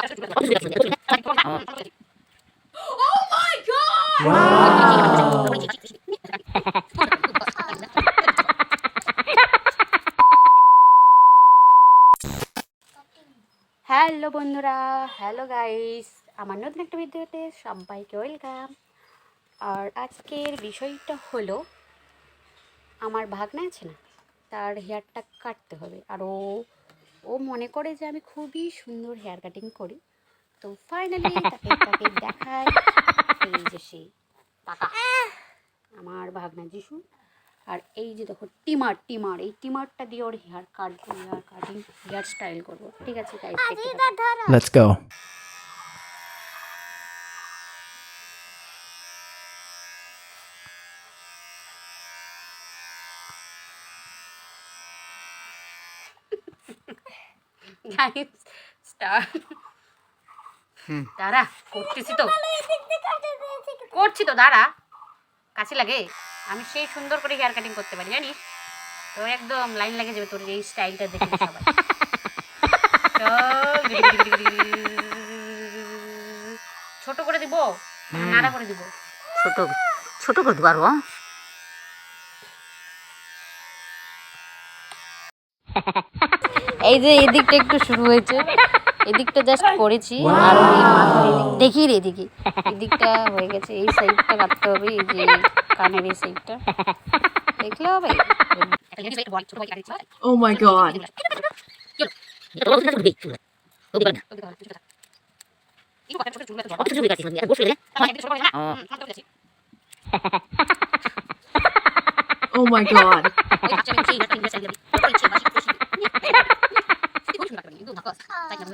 Oh my god! Hello বন্ধুরা, hello guys আমার নতুন একটা ভিডিওতে সবাইকে ওয়েলকাম আর আজকের বিষয়টা হলো, আমার ভাগনা আছে না, তার হেয়ারটা কাটতে হবে আর ও ও মনে করে যে আমি খুবই সুন্দর হেয়ার কাটিং করি। তো ফাইনালি তাকে তাকে দেখায় এই যে সেই টাকা আমার ভাগনা যিশু। আর এই যে দেখো টিমার টিমার এই টিমারটা দিয়ে ওর হেয়ার কাটবো হেয়ার কাটিং হেয়ার স্টাইল করব। ঠিক আছে গাইস দেখতে থাকো। Go. স্টার দাঁড়া করতেছি তো। করছি তো দাঁড়া। কাছে লাগে। আমি সেই সুন্দর করে হেয়ার কাটিং করতে পারি জানিস? তো একদম লাইন লাগে যাবে তোর এই স্টাইলটা দেখে সবাই। ছোট করে দিব নাড়া করে দিব। ছোট ছোট করতে পারব এই যে এদিকটা একটু শুরু হয়েছে। এদিকটা জাস্ট করেছি। আর ওই মাথার এদিক দেখি রে এদিকে এদিকটা হয়ে গেছে। এই সাইডটা কাটতে হবে এই যে কানের এই সাইডটা দেখলে হবে? Oh my god. Oh my god.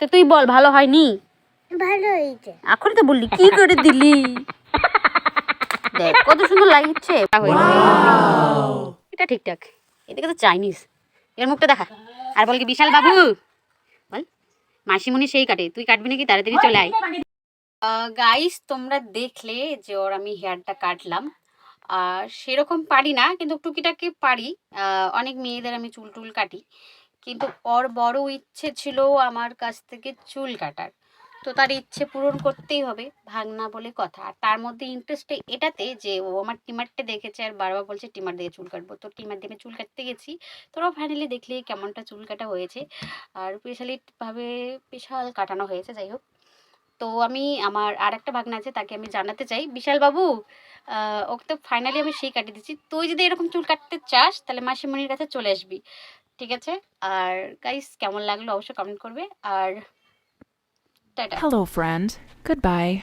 তো তুই বল ভালো হয়নি? ভালো হয়েছে। এখন তো বললি কি করে দিলি? দেখ কত সুন্দর লাগছে। এটা ঠিকঠাক। এদিকে তো চাইনিজ। এর মুখটা দেখা। আর বল কি বিশাল বাবু? বল মাসিমণি সেই কাটে। তুই কাটবি নাকি? তাড়াতাড়ি চলে আয়। গাইস তোমরা দেখলে যে ওর আমি হেয়ারটা কাটলাম। আর সেরকম পারি না কিন্তু টুকিটাকি পারি। আহ, অনেক মেয়েদের আমি চুল টুল কাটি। কিন্তু ওর বড় ইচ্ছে ছিল আমার কাছ থেকে চুল কাটার। তো তার ইচ্ছে পূরণ করতেই হবে ভাগনা বলে কথা। আর তার মধ্যে ইন্টারেস্ট এটাতে যে ও আমার টিমারটা দেখেছে আর বারবার বলছে, টিমার দিয়ে চুল কাটবো। তো টিমার দিয়ে চুল কাটতে গেছি। তোরাও ফাইনালি দেখলে কেমনটা চুল কাটা হয়েছে। আর স্পেশালিভাবে বিশাল কাটানো হয়েছে, যাই হোক। তো আমি আমার আর একটা ভাগনা আছে, তাকে আমি জানাতে চাই। বিশাল বাবু ওকে তো ফাইনালি আমি সেই কাটিয়ে দিচ্ছি। তুই যদি এরকম চুল কাটতে চাস, তাহলে মাসিমণির কাছে চলে আসবি। ঠিক আছে? আর গাইস কেমন লাগল? অবশ্যই কমেন্ট করবে। আর tata. Hello friend good Goodbye.